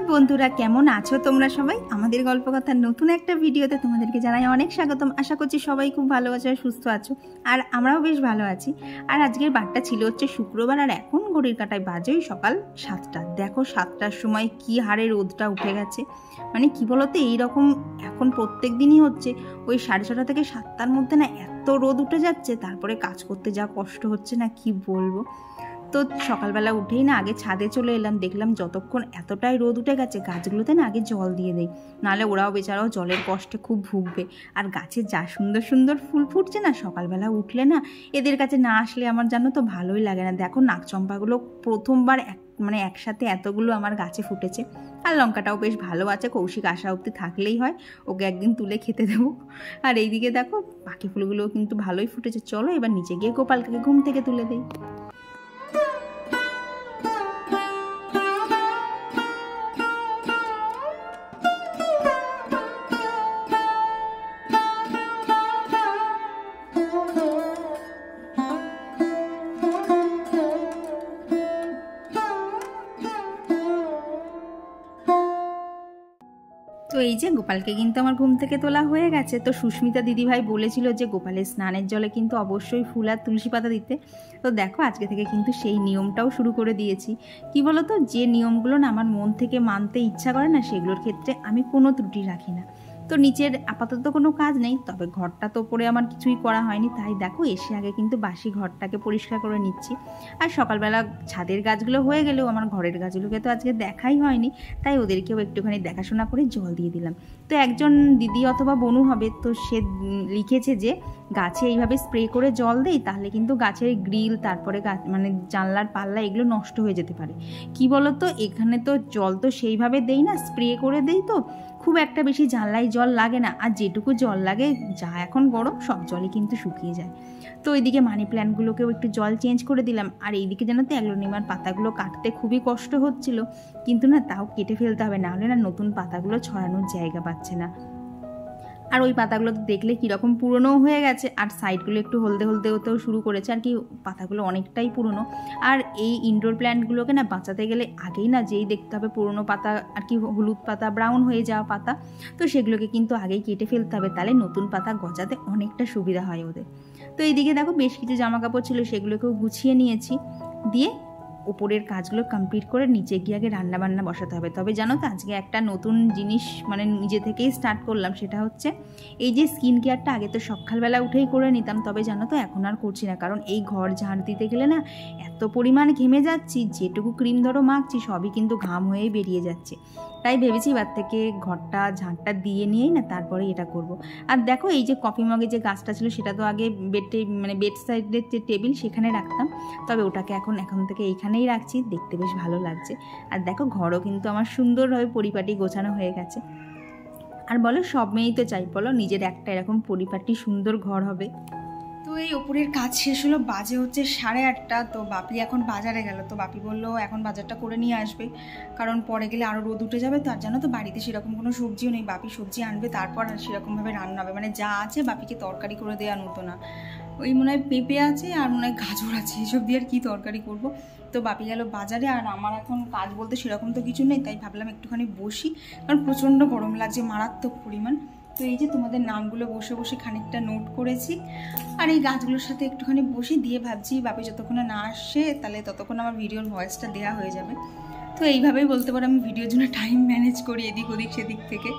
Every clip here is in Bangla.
সুপ্রভাত বন্ধুরা, কেমন আছো তোমরা সবাই? আমাদের গল্প কথার নতুন একটা ভিডিওতে তোমাদেরকে জানাই অনেক স্বাগতম। আশা করছি সবাই খুব ভালো আছো সুস্থ আছো। আর আমরাও বেশ ভালো আছি। আর আজকের বারটা ছিল হচ্ছে শুক্রবার আর এখন ঘড়ির কাটায় বাজে সকাল সাতটা। দেখো সাতটার সময় কি হারে রোদটা উঠে গেছে। মানে কি বলতো, এইরকম এখন প্রত্যেক দিনই হচ্ছে ওই সাড়ে ছটা থেকে সাতটার মধ্যে না এত রোদ উঠে যাচ্ছে, তারপরে কাজ করতে যা কষ্ট হচ্ছে না, কি বলব? তো সকালবেলা উঠেই না আগে ছাদে চলে এলাম, দেখলাম যতক্ষণ এতটাই রোদ উঠে গেছে গাছগুলোতে না আগে জল দিয়ে দেয় নাহলে ওরাও বেচারাও জলের কষ্টে খুব ভুগবে। আর গাছে যা সুন্দর সুন্দর ফুল ফুটছে না, সকালবেলা উঠলে না এদের কাছে না আসলে আমার জানো তো ভালোই লাগে না। দেখো নাকচম্পাগুলো প্রথমবার এক মানে একসাথে এতগুলো আমার গাছে ফুটেছে। আর লঙ্কাটাও বেশ ভালো আছে, কৌশিক আসা অব্দি থাকলেই হয়, ওকে একদিন তুলে খেতে দেবো। আর এইদিকে দেখো পাখি ফুলগুলোও কিন্তু ভালোই ফুটেছে। চলো এবার নিচে গিয়ে গোপালকে ঘুম থেকে তুলে দেই। তো এই যে গোপালকে কিন্তু আমার ঘুম থেকে তোলা হয়ে গেছে। তো সুস্মিতা দিদিভাই বলেছিল যে গোপালের স্নানের জলে কিন্তু অবশ্যই ফুল আর তুলসী পাতা দিতে। তো দেখো, আজকে থেকে কিন্তু সেই নিয়মটাও শুরু করে দিয়েছি। কি বলতো, যে নিয়মগুলো না আমার মন থেকে মানতে ইচ্ছা করে না, সেগুলোর ক্ষেত্রে আমি কোনো ত্রুটি রাখি না। তো নিচের আপাতত কোনো কাজ নেই, তবে ঘরটা তো পরে আমার কিছুই করা হয়নি। তাই দেখো, এসে আগে কিন্তু বাসি ঘরটাকে পরিষ্কার করে নিচ্ছি। আর সকালবেলা ছাদের গাছগুলো হয়ে গেলেও আমার ঘরের গাছগুলোকে তো আজকে দেখাই হয়নি, তাই ওদেরকেও একটুখানি দেখাশোনা করে জল দিয়ে দিলাম। তো একজন দিদি অথবা বনু হবে, তো সে লিখেছে যে, গাছে এইভাবে স্প্রে করে জল দেই, তাহলে কিন্তু গাছের গ্রিল, তারপরে গাছ মানে জানলার পাল্লা, এগুলো নষ্ট হয়ে যেতে পারে। কি বলতো, এখানে তো জল তো সেইভাবে দেই না, স্প্রে করে দেই তো। খুব একটা বেশি জানলায় জল লাগে না। আর যেটুকু জল লাগে, যা এখন গরম, সব জলই কিন্তু শুকিয়ে যায়। তো ওইদিকে মানি প্ল্যান্টগুলোকেও একটু জল চেঞ্জ করে দিলাম। আর এইদিকে যেন তো অ্যাগ্লোনিমার পাতাগুলো কাটতে খুবই কষ্ট হচ্ছিল। কিন্তু না, তাও কেটে ফেলতে হবে। না হলে না নতুন পাতাগুলো ছড়ানোর জায়গা পাচ্ছে না। আর ওই পাতাগুলো তো দেখলে কীরকম পুরনো হয়ে গেছে, আর সাইডগুলো একটু হলদে হলদে হতেও শুরু করেছে, আর কি পাতাগুলো অনেকটাই পুরনো। আর এই ইনডোর প্ল্যান্টগুলোকে না বাঁচাতে গেলে আগেই না যেই দেখতে হবে পুরনো পাতা, আর কি হলুদ পাতা ব্রাউন হয়ে যাওয়া পাতা, তো সেগুলোকে কিন্তু আগেই কেটে ফেলতে হবে, তাহলে নতুন পাতা গজাতে অনেকটা সুবিধা হয় ওদের। তো এইদিকে দেখো বেশ কিছু জামা কাপড় ছিল, সেগুলোকেও গুছিয়ে নিয়েছি, দিয়ে ওপরের কাজগুলো কমপ্লিট করে নিচে গিয়ে আগে রান্না বান্না বসাতে হবে। তবে জানো তো, আজকে একটা নতুন জিনিস মানে নিজে থেকেই স্টার্ট করলাম, সেটা হচ্ছে এই যে স্কিন কেয়ারটা আগে তো সকালবেলা উঠেই করে নিতাম, তবে জানো তো এখন আর করছি না। কারণ এই ঘর ঝাড় দিতে গেলে না এত পরিমাণ ঘেমে যাচ্ছি, যেটুকু ক্রিম ধরো মাখছি, সবই কিন্তু ঘাম হয়েই বেরিয়ে যাচ্ছে। তাই ভেবেছি এবার থেকে ঘরটা ঝাঁটটা দিয়ে নিয়েই না তারপরে এটা করব। আর দেখো এই যে কফি মগে যে গাছটা ছিল, সেটা তো আগে বেড মানে বেড সাইডের যে টেবিল সেখানে রাখতাম, তবে ওটাকে এখন এখন থেকে এইখানেই রাখছি, দেখতে বেশ ভালো লাগছে। আর দেখো, ঘরও কিন্তু আমার সুন্দরভাবে পরিপাটি গোছানো হয়ে গেছে। আর বলো, সব মেয়েই তো চাই, বলো, নিজের একটা এরকম পরিপাটি সুন্দর ঘর হবে। তো এই ওপরের কাজ শেষ হলো, বাজে হচ্ছে সাড়ে আটটা, তো বাপি এখন বাজারে গেল। তো বাপি বলল, এখন বাজারটা করে নিয়ে আসবে। কারণ পরে গেলে আরও রোদ উঠে যাবে, তো আর জানো তো, বাড়িতে সেরকম কোনো সবজিও নেই। বাপি সবজি আনবে, তারপর আর সেরকমভাবে রান্না হবে। মানে যা আছে বাপিকে তরকারি করে দেওয়ার মতো না। ওই মনে হয় পেঁপে আছে আর মনে হয় গাজর আছে, এসব দিয়ে আর কী তরকারি করব। তো বাপি গেল বাজারে আর আমার এখন কাজ বলতে সেরকম তো কিছু নেই, তাই ভাবলাম একটুখানি বসি, কারণ প্রচণ্ড গরম লাগছে, মারাত্মক পরিমাণ। তো এই যে তোমাদের নামগুলো বসে বসে খানিকটা নোট করেছি, আর এই গাছগুলোর সাথে একটুখানি বসে, দিয়ে ভাবছি বাপি যতক্ষণে না আসে, তাহলে ততক্ষণ আমার ভিডিওর ভয়েসটা দেওয়া হয়ে যাবে। তো এইভাবেই বলতে পারো আমি ভিডিওর জন্য টাইম ম্যানেজ করি, এদিক ওদিক, সেদিক থেকে।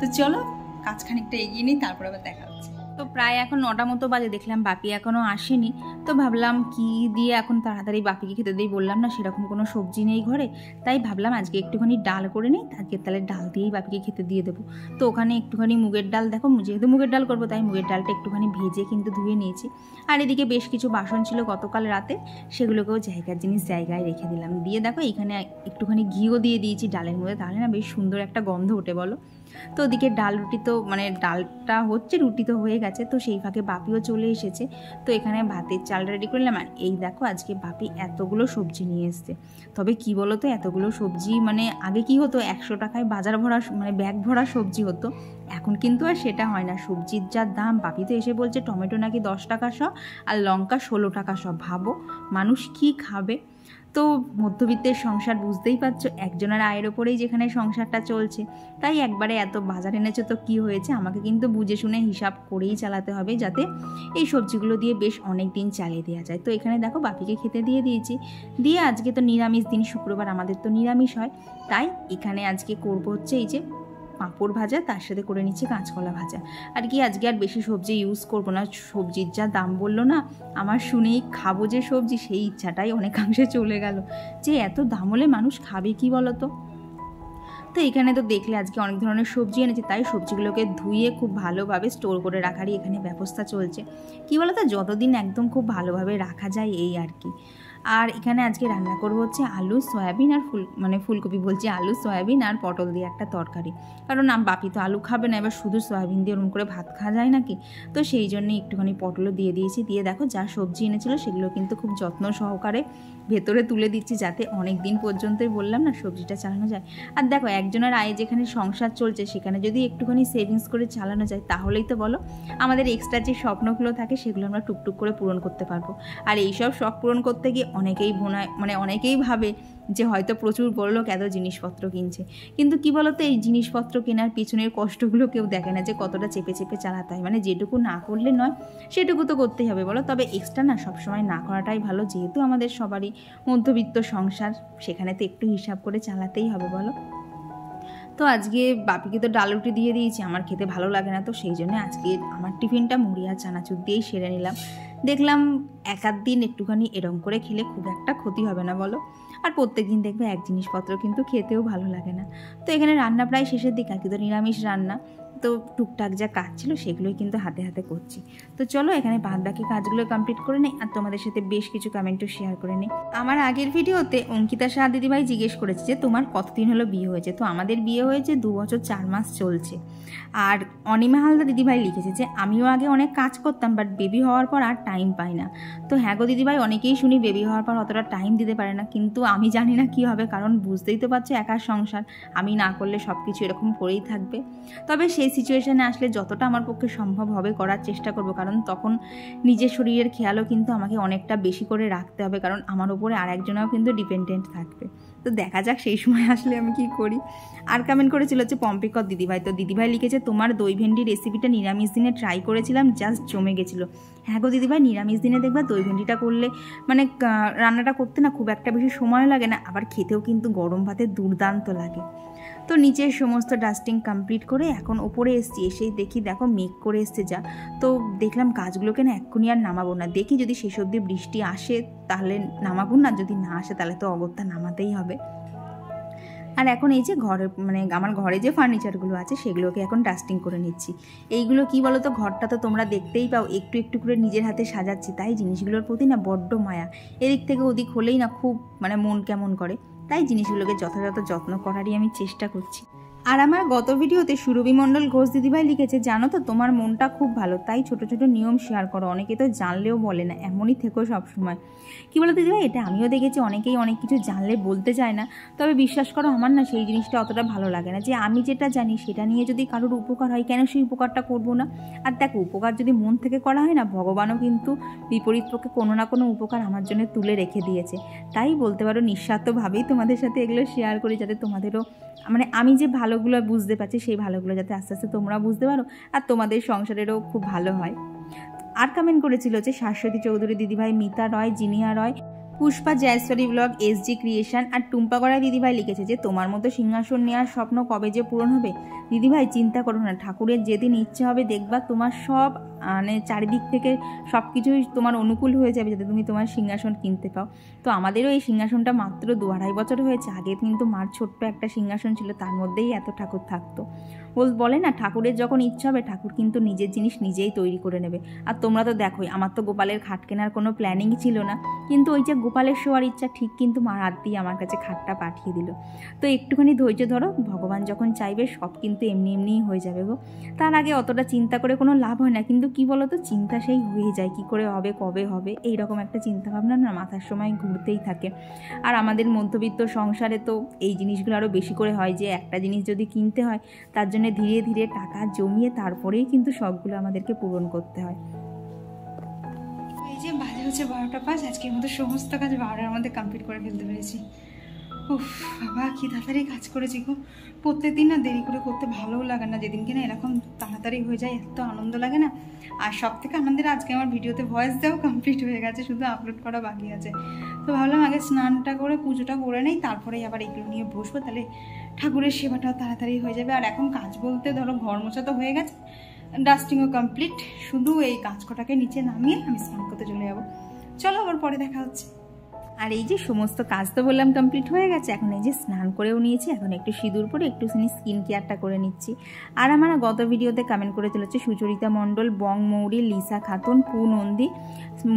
তো চলো, কাজ খানিকটা এগিয়ে নিই, তারপর আবার দেখা হচ্ছে। তো প্রায় এখন নটা মতো বাজে, দেখলাম বাপি এখনও আসেনি। তো ভাবলাম কি দিয়ে এখন তাড়াতাড়ি বাপিকে খেতে দিই বললাম না, সেরকম কোনো সবজি নেই ঘরে। তাই ভাবলাম আজকে একটুখানি ডাল করে নিই আজকে তাহলে ডাল দিয়েই বাপিকে খেতে দিয়ে দেবো। তো ওখানে একটুখানি মুগের ডাল দেখো যেহেতু মুগের ডাল করব, তাই মুগের ডালটা একটুখানি ভেজে কিন্তু ধুয়ে নিয়েছি। আর এদিকে বেশ কিছু বাসন ছিল গতকাল রাতে, সেগুলোকেও জায়গার জিনিস জায়গায় রেখে দিলাম। দিয়ে দেখো এখানে একটুখানি ঘিও দিয়ে দিয়েছি ডালের মধ্যে, তাহলে না বেশ সুন্দর একটা গন্ধ ওঠে, বলো। তো ওদিকে ডাল রুটি তো মানে ডালটা হচ্ছে, রুটি তো হয়ে গেছে, তো সেই ফাঁকে বাপিও চলে এসেছে। তো এখানে ভাতের চাল রেডি করলাম আর এই দেখো আজকে বাপি এতগুলো সবজি নিয়ে এসছে। তবে কি বলো তো এতগুলো সবজি মানে আগে কি হতো, একশো টাকায় বাজার ভরা মানে ব্যাগ ভরা সবজি হতো। এখন কিন্তু আর সেটা হয় না, সবজির যা দাম, বাপি তো এসে বলছে, টমেটো নাকি দশ টাকা শ আর লঙ্কা ষোলো টাকা শ ভাবো, মানুষ কি খাবে? তো মধ্যবিত্তের সংসার বুঝতেই পারছ, একজনের আয়ের ওপরেই যেখানে সংসারটা চলছে। তাই একবারে এত বাজার এনেছো তো কী হয়েছে? আমাকে কিন্তু বুঝে শুনে হিসাব করেই চালাতে হবে যাতে এই সবজিগুলো দিয়ে বেশ অনেক দিন চালিয়ে দেওয়া যায়। তো এখানে দেখো, বাপিকে খেতে দিয়ে দিয়েছি। দিয়ে আজকে তো নিরামিষ দিন, শুক্রবার আমাদের তো নিরামিষ হয়। তাই এখানে আজকে করব হচ্ছে এই যে পাঁপড় ভাজা, তার সাথে করে নিচ্ছি কাঁচকলা ভাজা। আর কি, আজকে আর বেশি সবজি ইউজ করব না। সবজির যা দাম বলল না, আমার শুনেই খাব যে সবজি, সেই ইচ্ছাটাই অনেকাংশে চলে গেল। যে এত দাম হলে মানুষ খাবে কি বলো তো তো এখানে তো দেখলে আজকে অনেক ধরনের সবজি এনেছে, তাই সবজিগুলোকে ধুয়ে খুব ভালোভাবে স্টোর করে রাখারই এখানে ব্যবস্থা চলছে। কী বলতো? যতদিন একদম খুব ভালোভাবে রাখা যায় এই আর কি। আর এখানে আজকে রান্না করব হচ্ছে আলু, সয়াবিন আর ফুল মানে ফুলকপি বলছি আলু, সয়াবিন আর পটল দিয়ে একটা তরকারি। কারণ বাপি তো আলু খাবে না, এবার শুধু সয়াবিন দিয়ে ওরকম করে ভাত খাওয়া যায় নাকি? তো সেই জন্য একটুখানি পটলও দিয়ে দিয়েছি। দিয়ে দেখো যা সবজি এনেছিল সেগুলো কিন্তু খুব যত্ন সহকারে ভেতরে তুলে দিচ্ছি যাতে অনেক দিন পর্যন্তই বললাম না সবজিটা চালানো যায়। আর দেখো একজনের আয়ে যেখানে সংসার চলছে সেখানে যদি একটুখানি সেভিংস করে চালানো যায়, তাহলেই তো বলো আমাদের এক্সট্রা যে স্বপ্নগুলো থাকে সেগুলো আমরা টুকটুক করে পূরণ করতে পারব। আর এইসব শখ পূরণ করতে গিয়ে অনেকেই বোনায় মানে অনেকেই ভাবে যে হয়তো প্রচুর বড়লোক এত জিনিসপত্র কিনছে। কিন্তু কি বলতো, এই জিনিসপত্র কেনার পিছনের কষ্টগুলো কেউ দেখে না যে কতটা চেপে চেপে চালাতে হয়। মানে যেটুকু না করলে নয়, সেটুকু তো করতেই হবে বলো। তবে এক্সট্রা না, সবসময় না করাটাই ভালো। যেহেতু আমাদের সবারই মধ্যবিত্ত সংসার, সেখানে তো একটু হিসাব করে চালাতেই হবে বলো। তো আজকে বাপিকে তো ডাল রুটি দিয়ে দিয়েছি, আমার খেতে ভালো লাগে না তো সেই জন্য আজকে আমার টিফিনটা মুড়ি আর চানাচুর দিয়েই সেরে নিলাম। দেখলাম এক আধ দিন একটুখানি এরম করে খেলে খুব একটা ক্ষতি হবে না, বলো। আর প্রত্যেক দিন দেখবে এক জিনিসপত্র কিন্তু খেতেও ভালো লাগে না। তো এখানে রান্না প্রায় শেষের দিকে, আর কি তো নিরামিষ রান্না। তো টুকটাক যা কাজ ছিল সেগুলোই কিন্তু হাতে হাতে করছি। তো চলো এখানে বাদ বাকি কাজগুলো কমপ্লিট করে নিই আর তোমাদের সাথে বেশ কিছু কমেন্টও শেয়ার করে নিই। আমার আগের ভিডিওতে অঙ্কিতা শাহ দিদিভাই জিজ্ঞেস করেছে যে, তোমার কতদিন হলো বিয়ে হয়েছে? তো আমাদের বিয়ে হয়েছে দু বছর চার মাস চলছে। আর অনিমা হালদা দিদিভাই লিখেছে যে, আমিও আগে অনেক কাজ করতাম বাট বেবি হওয়ার পর আর টাইম পাই না। তো হ্যাঁ গো দিদিভাই, অনেকেই শুনি বেবি হওয়ার পর অতটা টাইম দিতে পারে না, কিন্তু আমি জানি না কি হবে, কারণ বুঝতেই তো পারছ একার সংসার। আমি না করলে সব কিছু এরকম করেই থাকবে। তবে সেই সিচুয়েশানে আসলে যতটা আমার পক্ষে সম্ভব হবে করার চেষ্টা করব। কারণ তখন নিজের শরীরের খেয়ালও কিন্তু আমাকে অনেকটা বেশি করে রাখতে হবে। কারণ আমার উপরে আর একজনেও কিন্তু ডিপেন্ডেন্ট থাকবে। তো দেখা যাক সেই সময় আসলে আমি কি করি। আর কমেন্ট করেছিল হচ্ছে পম্পিকর দিদিভাই। তো দিদিভাই লিখেছে, তোমার দই ভেন্ডি রেসিপিটা নিরামিষ দিনে ট্রাই করেছিলাম জাস্ট জমে গেছিল। হ্যাঁ গো দিদিভাই, নিরামিষ দিনে দেখবা দই ভেন্ডিটা করলে মানে রান্নাটা করতে না খুব একটা বেশি সময় লাগে না। আবার খেতেও কিন্তু গরম ভাতে দুর্দান্ত লাগে। তো নিচের সমস্ত ডাস্টিং কমপ্লিট করে এখন ওপরে এসছি, এসেই দেখি, দেখো মেঘ করে এসছে যা। তো দেখলাম কাজগুলোকে না এক্ষুনি আর নামাবো না। দেখি যদি শেষ অবধি বৃষ্টি আসে তাহলে নামাবো না, যদি না আসে তাহলে তো অগত্যা নামাতেই হবে। আর এখন এই যে ঘরে মানে আমার ঘরে যে ফার্নিচারগুলো আছে সেগুলোকে এখন ডাস্টিং করে নিচ্ছি। এইগুলো কি বলো তো ঘরটা তো তোমরা দেখতেই পাও, একটু একটু করে নিজের হাতে সাজাচ্ছি, তাই জিনিসগুলোর প্রতি না বড্ড মায়া। এদিক থেকে ওদিক হলেই না খুব মানে মন কেমন করে। তাই জিনিসগুলোকে যথাযথ যত্ন করারই আমি চেষ্টা করছি। আর আমার গত ভিডিওতে সুরভি মণ্ডল ঘোষ দিদিভাই লিখেছে, জানো তো, তোমার মনটা খুব ভালো, তাই ছোট ছোট নিয়ম শেয়ার করো। অনেকে তো জানলেও বলে না, এমনই থেকো সবসময়। কী বলো দিদিভাই? এটা আমিও দেখেছি, অনেকেই অনেক কিছু জানলে বলতে চায় না। তবে বিশ্বাস করো, আমার না সেই জিনিসটা অতটা ভালো লাগে না যে আমি যেটা জানি সেটা নিয়ে যদি কারোর উপকার হয়, কেন সেই উপকারটা করব না? আর দেখো, উপকার যদি মন থেকে করা হয় না, ভগবানও কিন্তু বিপরীত পক্ষে কোনো না কোনো উপকার আমার জন্য তুলে রেখে দিয়েছে। তাই বলতে পারো, নিঃস্বার্থভাবেই তোমাদের সাথে এগুলো শেয়ার করি, যাতে তোমাদেরও মানে আমি যে ভালোগুলো বুঝতে পারছি, সেই ভালোগুলো যাতে আস্তে আস্তে তোমরা বুঝতে পারো আর তোমাদের সংসারেরও খুব ভালো হয়। আর কমেন্ট করেছিল যে শাশ্বতী চৌধুরী দিদিভাই Mita Roy, Zinia Roy Pushpa Jayashwari vlog S G creation আর টুম্পা দিদিভাই লিখেছে যে, তোমার মতো সিংহাসন নেওয়ার স্বপ্ন কবে যে পূরণ হবে? দিদিভাই, চিন্তা করো না, ঠাকুরের যেদিন ইচ্ছে হবে দেখবা তোমার সব মানে চারিদিক থেকে সব কিছুই তোমার অনুকূল হয়ে যাবে যাতে তুমি তোমার সিংহাসন কিনতে পাও। তো আমাদেরও এই সিংহাসনটা মাত্র দু আড়াই বছর হয়েছে। আগে কিন্তু মার ছোট্ট একটা সিংহাসন ছিল, তার মধ্যেই এত ঠাকুর থাকতো। বল না, ঠাকুরের যখন ইচ্ছা হবে ঠাকুর কিন্তু নিজের জিনিস নিজেই তৈরি করে নেবে। আর তোমরা তো দেখোই, আমার তো গোপালের খাট কেনার কোনো প্ল্যানিংই ছিল না। কিন্তু ওই যে গোপালের শোয়ার ইচ্ছা, ঠিক কিন্তু মা রাত দিয়ে আমার কাছে খাটটা পাঠিয়ে দিল। তো একটুখানি ধৈর্য ধরো, ভগবান যখন চাইবে সব কিন্তু এমনি এমনিই হয়ে যাবে গো। তার আগে অতটা চিন্তা করে কোনো লাভ হয় না, কিন্তু কি বলো তো চিন্তা সেই হয়ে যায়, কি করে হবে, কবে হবে এই রকম একটা চিন্তা ভাবনা না মাথার সময় ঘুরতেই থাকে। আর আমাদের মধ্যবিত্ত সংসারে তো এই জিনিসগুলো আরও বেশি করে হয় যে, একটা জিনিস যদি কিনতে হয়, তার জন্য ধীরে ধীরে টাকা জমিয়ে তারপরেই কিন্তু সবগুলো আমাদেরকে পূরণ করতে হয়। এই যে বাজার হচ্ছে বারোটা পাঁচ, আজকের মতো সমস্ত কাজ বারোটার মধ্যে কমপ্লিট করে ফেলতে পেরেছি। উফ, বাবা, কী তাড়াতাড়ি কাজ করেছি গো। প্রত্যেক দিন না দেরি করে করতে ভালোও লাগে না, যেদিনকে না এরকম তাড়াতাড়ি হয়ে যায়, এত আনন্দ লাগে না। আর সব থেকে আনন্দের আজকে আমার ভিডিওতে ভয়েস দেওয়াও কমপ্লিট হয়ে গেছে, শুধু আপলোড করা বাকি আছে। তো ভাবলাম আগে স্নানটা করে, পুজোটা করে নেই, তারপরেই আবার এগুলো নিয়ে বসবো, তাহলে ঠাকুরের সেবাটাও তাড়াতাড়ি হয়ে যাবে। আর এখন কাজ বলতে ধরো ঘর মোছা তো হয়ে গেছে। ডাস্টিংও কমপ্লিট শুধু এই কাজ কটাকে নিচে নামিয়ে আমি স্নান করতে চলে যাব। চলো আবার পরে দেখা হচ্ছে। আর এই যে সমস্ত কাজ তো বললাম কমপ্লিট হয়ে গেছে। এখন এই যে স্নান করেও নিয়েছি। এখন একটু সিঁদুর পরে একটুখানি স্কিন কেয়ারটা করে নিচ্ছি। আর আমার গত ভিডিওতে কমেন্ট করে চলেছে সুচরিতা মণ্ডল, বং মৌরি, লিসা খাতুন, পু নন্দী,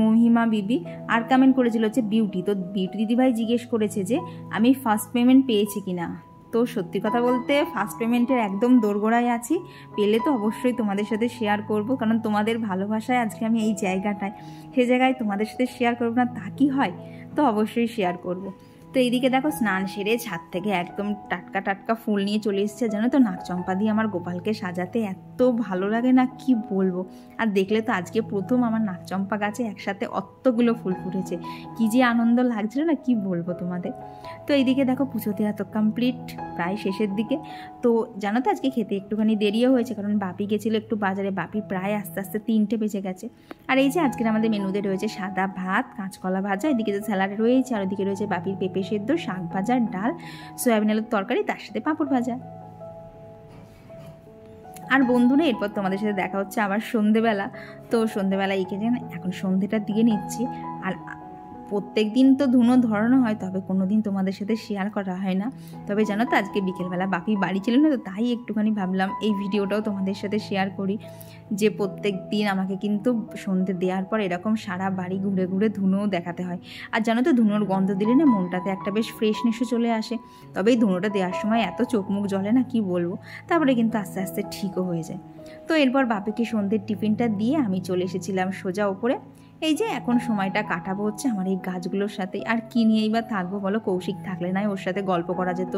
মহিমা বিবি। আর কমেন্ট করেছিল হচ্ছে বিউটি তো বিউটি দিদিভাই জিজ্ঞেস করেছে যে, আমি ফার্স্ট পেমেন্ট পেয়েছি কিনা? তো সত্যি কথা বলতে ফার্স্ট পেমেন্টের একদম দোরগোড়ায় আছি পেলে তো অবশ্যই তোমাদের সাথে শেয়ার করব, কারণ তোমাদের ভালোবাসায় আজকে আমি এই জায়গাটায়, সে জায়গায় তোমাদের সাথে শেয়ার করব না, তা কি হয় তো অবশ্যই শেয়ার করব। তো এইদিকে দেখো স্নান সেরে ছাদ থেকে একদম টাটকা টাটকা ফুল নিয়ে চলে এসেছে, জানো তো? নাকচম্পা দিয়ে আমার গোপালকে সাজাতে এত ভালো লাগে না, কি বলব? আর দেখলে তো আজকে প্রথম আমার নাকচম্পা গাছে একসাথে অতগুলো ফুল ফুটেছে। কি যে আনন্দ লাগছিল না, কি বলব তোমাদের? তো এইদিকে দেখো পুজো দেওয়া তো কমপ্লিট প্রায় শেষের দিকে। তো জানো তো আজকে খেতে একটুখানি দেরিও হয়েছে, কারণ বাপি গেছিল একটু বাজারে। বাপি প্রায় আস্তে আস্তে তিনটে বেজে গেছে। আর এই যে আজকের আমাদের মেনুতে রয়েছে সাদা ভাত, কাঁচকলা ভাজা, এদিকে যে স্যালাড রয়েছে, আর ওদিকে রয়েছে বাপির পেঁপে সেদ্ধ শাক ভাজা ডাল, সয়াবিন আলুর তরকারি, তার সাথে পাঁপড় ভাজা। আর বন্ধুরা এরপর তোমাদের সাথে দেখা হচ্ছে আবার সন্ধেবেলা। তো সন্ধেবেলা এঁকে যেন এখন সন্ধেটা দিয়ে নিচ্ছি। আর প্রত্যেক দিন তো ধুনো ধরানো হয়, তবে কোনো দিন তোমাদের সাথে শেয়ার করা হয় না। তবে জানো তো, আজকে বিকেলবেলা বাপি বাড়ি ছিল না, তো তাই একটুখানি ভাবলাম এই ভিডিওটাও তোমাদের সাথে শেয়ার করি, যে প্রত্যেক দিন আমাকে কিন্তু সন্ধে দেওয়ার পর এরকম সারা বাড়ি ঘুরে ঘুরে ধুনোও দেখাতে হয়। আর জানো তো, ধুনোর গন্ধ দিলে না মনটাতে একটা বেশ ফ্রেশনেসও চলে আসে। তবে এই ধুনোটা দেওয়ার সময় এত চোখ মুখ জ্বলে না, কি বলব? তারপরে কিন্তু আস্তে আস্তে ঠিকও হয়ে যায়। তো এরপর বাপিকে সন্ধ্যের টিফিনটা দিয়ে আমি চলে এসেছিলাম সোজা ওপরে। এই যে এখন সময়টা কাটাবো হচ্ছে আমার এই গাছগুলোর সাথে। আর কি নিয়েই বা থাকব বলো? কৌশিক থাকলে নাই, ওর সাথে গল্প করা যেত।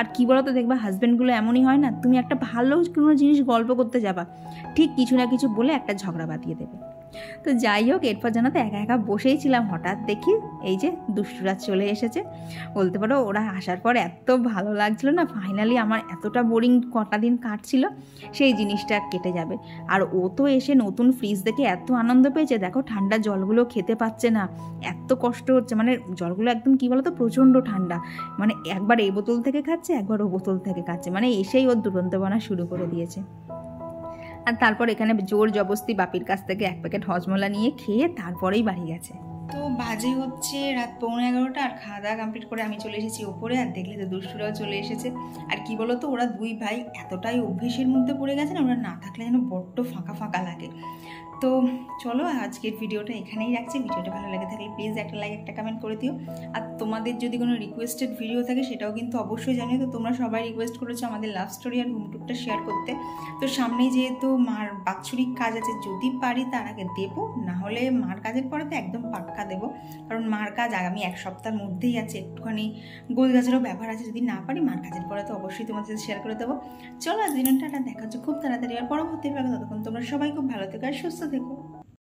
আর কি বলো তো দেখবা হাজব্যান্ডগুলো এমনই হয় না, তুমি একটা ভালো কোনো জিনিস গল্প করতে যাবা, ঠিক কিছু না কিছু বলে একটা ঝগড়া বাঁধিয়ে দেবে। তো যাই হোক, এরপর জানাতে একা একা বসেই ছিলাম, হঠাৎ দেখি এই যে দুষ্টুরা চলে এসেছে। বলতে পারো, ওরা আসার পর এত ভালো লাগছিল না ফাইনালি আমার এতটা বোরিং কটা দিন কাটছিল, সেই জিনিসটা কেটে যাবে। আর ও তো এসে নতুন ফ্রিজ দেখে এত আনন্দ পেয়েছে, দেখো ঠান্ডা জলগুলো খেতে পাচ্ছে না, এত কষ্ট হচ্ছে মানে জলগুলো একদম কী বলতো, প্রচণ্ড ঠান্ডা। মানে একবার এই বোতল থেকে খাচ্ছে, একবার ও বোতল থেকে খাচ্ছে মানে এসেই ওর দুরন্ত বানা শুরু করে দিয়েছে। আর তারপর এখানে জোর জবস্তি বাপির কাছ থেকে এক প্যাকেট হজমলা নিয়ে খেয়ে তারপরেই বাড়ি গেছে। তো বাজে হচ্ছে রাত পৌনে এগারোটা আর খাওয়া দাওয়া কমপ্লিট করে আমি চলে এসেছি ওপরে আর দেখলে তো দুষ্টুরাও চলে এসেছে। আর কি বলতো, ওরা দুই ভাই এতটাই অভ্যেসের মধ্যে পড়ে গেছে না, ওরা না থাকলে যেন বড্ড ফাঁকা ফাঁকা লাগে। তো চলো আজকের ভিডিওটা এখানেই রাখছি। ভিডিওটা ভালো লাগে থাকলে প্লিজ একটা লাইক একটা কমেন্ট করে দিও। আর তোমাদের যদি কোনো রিকোয়েস্টেড ভিডিও থাকে সেটাও কিন্তু অবশ্যই জানিও। তো তোমরা সবাই রিকোয়েস্ট করেছ আমাদের লাভ স্টোরি আর হোম টুরটা শেয়ার করতে। তো সামনেই যেহেতু মার বাৎসরিক কাজ আছে, যদি পারি তার আগে দেবো। নাহলে মার কাজের পরে তো একদম পাক্কা দেবো। কারণ মার কাজ আগামী এক সপ্তাহের মধ্যেই আছে। একটুখানি গোল গাছেরও ব্যাপার আছে। যদি না পারি মার কাজের পরে তো অবশ্যই তোমাদের সাথে শেয়ার করে দেবো। চলো আজ দিনটা দেখা হচ্ছে খুব তাড়াতাড়ি আর পরবর্তী ততক্ষণ তোমরা সবাই খুব ভালো থেকো আর সুস্থ 这个